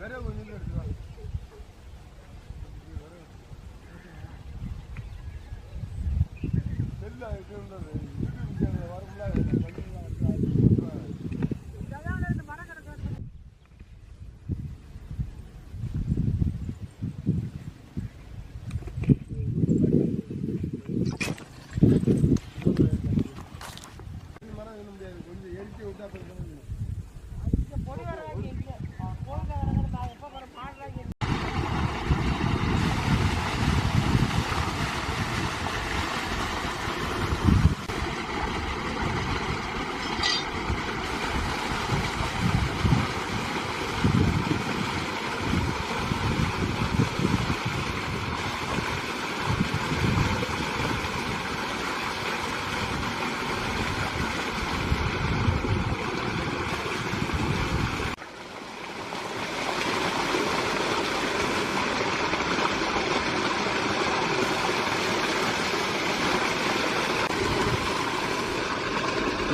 Nereye oynuyorlar?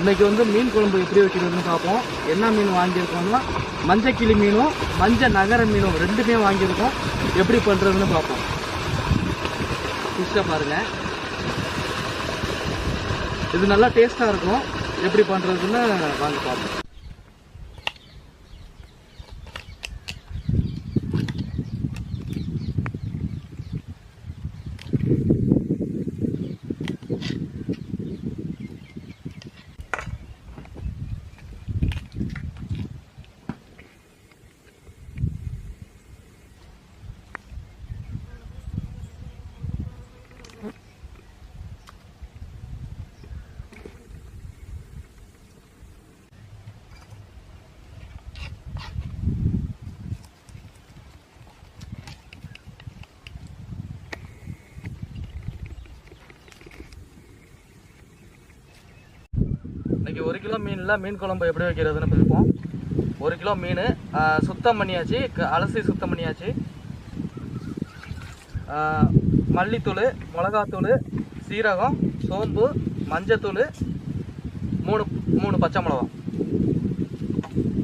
இன்னைக்கு வந்து மீன் குழம்பு எப்படி வைக்கிறதுன்னு பார்ப்போம். என்ன மீன் வாங்கியிருக்கோம்னா மஞ்சள் கிளி மீனும் மஞ்சள் நகர மீனும் ரெண்டுமே வாங்கியிருக்கோம். எப்படி பண்ணுறதுன்னு பார்ப்போம். ஃபிஷ்ஷை பாருங்க. இது நல்லா டேஸ்ட்டாக இருக்கும். எப்படி பண்ணுறதுன்னு வாங்க பார்ப்போம். இன்றைக்கி ஒரு கிலோ மீனில் மீன் குழம்பு எப்படி வைக்கிறதுன்னு பார்ப்போம். ஒரு கிலோ மீன் சுத்தம் பண்ணியாச்சு. க- அலசி சுத்தம் பண்ணியாச்சு. மல்லித்தூள் மிளகாத்தூள் சீரகம் சோம்பு மஞ்சத்தூள் மூணு மூணு பச்சை மிளகா.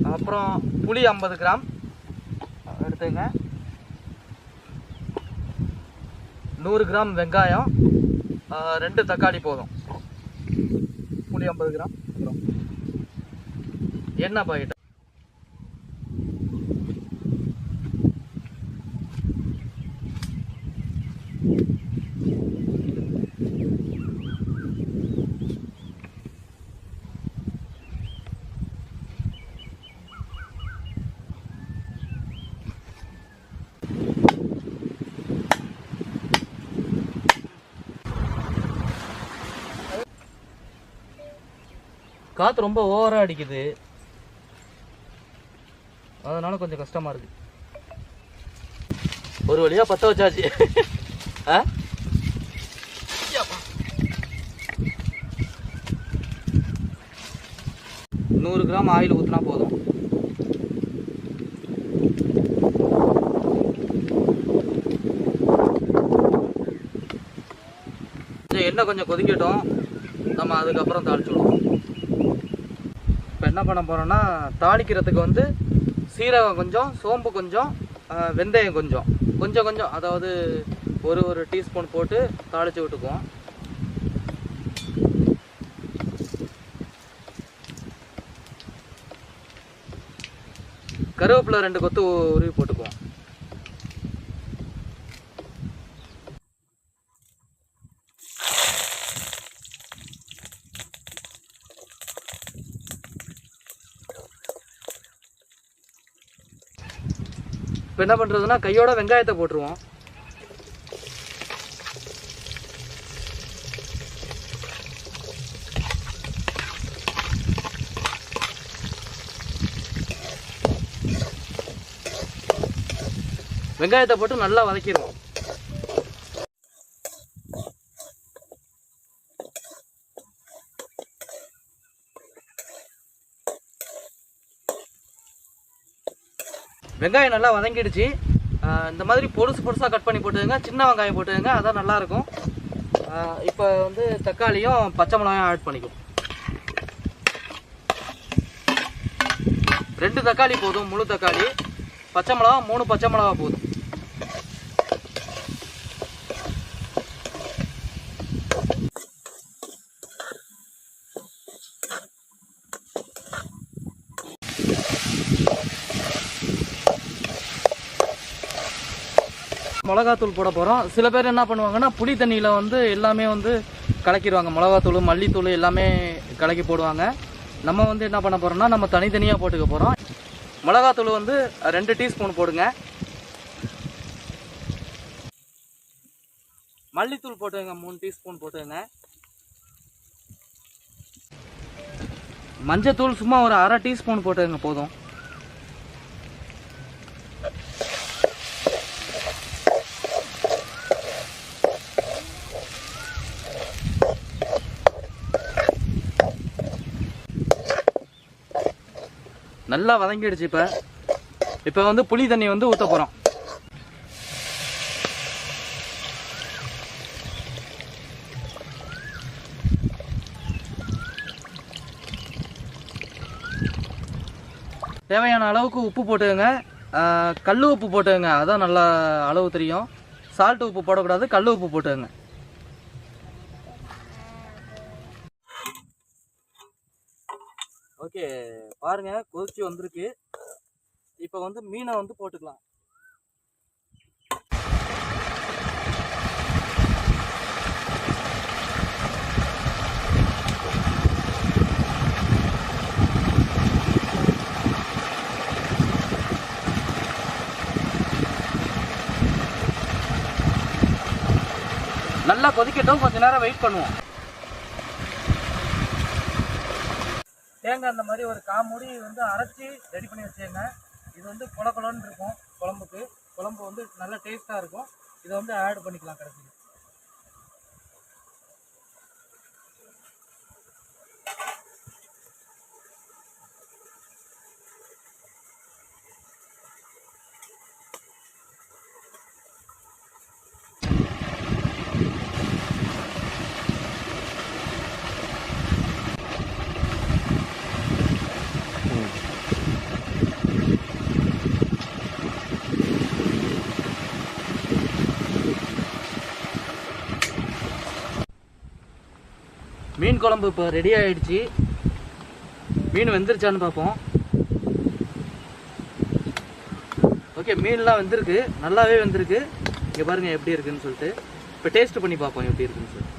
அப்புறம் புளி ஐம்பது கிராம். எடுத்துங்க. நூறு கிராம் வெங்காயம். ரெண்டு தக்காளி போதும். புளி ஐம்பது கிராம். என்ன எண்ணெய் பாக்கெட் காற்று ரொம்ப ஓவராக அடிக்குது. அதனால கொஞ்சம் கஷ்டமா இருக்கு. ஒரு வழியா பத்த வச்சாச்சு. ஆ? நூறு கிராம் ஆயில் ஊற்றினா போதும். எண்ணெய் கொஞ்சம் கொதிக்கட்டும். நம்ம அதுக்கப்புறம் தாளிச்சு விடுவோம். இப்போ என்ன பண்ண போகிறோம்னா தாளிக்கிறதுக்கு வந்து சீரகம் கொஞ்சம் சோம்பு கொஞ்சம் வெந்தயம் கொஞ்சம். கொஞ்சம் கொஞ்சம். அதாவது ஒரு ஒரு டீஸ்பூன் போட்டு தாளித்து விட்டுக்குவோம். கருவேப்பிலை ரெண்டு கொத்து உருவி போட்டுக்குவோம். என்ன பண்ணுறதுன்னா கையோட வெங்காயத்தை போட்டுருவோம். வெங்காயத்தை போட்டு நல்லா வதக்கிடுவோம். வெங்காயம் நல்லா வதங்கிடுச்சு. இந்த மாதிரி பொடுசு பொடுசாக கட் பண்ணி போட்டுக்கங்க. சின்ன வெங்காயம் போட்டுக்கங்க. அதான் நல்லாயிருக்கும். இப்போ வந்து தக்காளியும் பச்சை மிளகாயும் ஆட் பண்ணிக்கும் ரெண்டு தக்காளி போதும். முழு தக்காளி. பச்சை மிளகா மூணு பச்சை மிளகா போதும். மிளகாத்தூள் போட போகிறோம் சில பேர் என்ன பண்ணுவாங்கன்னா புளி தண்ணியில் வந்து எல்லாமே வந்து கலக்கிடுவாங்க. மிளகாத்தூள் மல்லித்தூள் எல்லாமே கலக்கி போடுவாங்க. நம்ம வந்து என்ன பண்ண போகிறோம்னா நம்ம தனித்தனியாக போட்டுக்க போகிறோம் மிளகாத்தூள் வந்து ரெண்டு டீஸ்பூன் போடுங்க. மல்லித்தூள் போட்டுங்க மூணு டீஸ்பூன் போட்டுங்க மஞ்சத்தூள் சும்மா ஒரு அரை டீஸ்பூன் போட்டுங்க போதும். நல்லா வதங்கிடுச்சு இப்போ. இப்போ வந்து புளி தண்ணி வந்து ஊற்ற போகிறோம் தேவையான அளவுக்கு உப்பு போட்டுக்கோங்க. கல் உப்பு போட்டுக்கோங்க. அதான் நல்லா அளவு தெரியும். சால்ட் உப்பு போடக்கூடாது கல் உப்பு போட்டுக்கோங்க. பாருங்க கொதிச்சு வந்திருக்கு. இப்போ வந்து மீனை வந்து போட்டுக்கலாம். நல்லா கொதிக்கட்டும். கொஞ்ச நேரம் வெயிட் பண்ணுவோம். தேங்காய் அந்த மாதிரி ஒரு காமூடி வந்து அரைச்சி ரெடி பண்ணி வச்சுருங்க இது வந்து குள கொலன்னு இருக்கும் குழம்புக்கு. குழம்பு வந்து நல்ல டேஸ்ட்டாக இருக்கும். இதை வந்து ஆட் பண்ணிக்கலாம் கடைசியில். மீன் குழம்பு இப்போ ரெடி ஆயிடுச்சு. மீன் வெந்துருச்சான்னு பார்ப்போம். ஓகே மீன்லாம் வெந்திருக்கு. நல்லாவே வெந்திருக்கு. இங்கே பாருங்க எப்படி இருக்குன்னு சொல்லிட்டு. இப்போ டேஸ்ட் பண்ணி பார்ப்போம் எப்படி இருக்குன்னு சொல்லி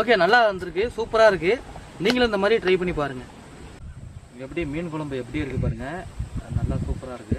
ஓகே நல்லா வந்திருக்கு. சூப்பராக இருக்கு. நீங்களும் இந்த மாதிரி ட்ரை பண்ணி பாருங்க. எப்படி மீன் குழம்பு எப்படி இருக்கு பாருங்க. நல்லா சூப்பராக இருக்கு.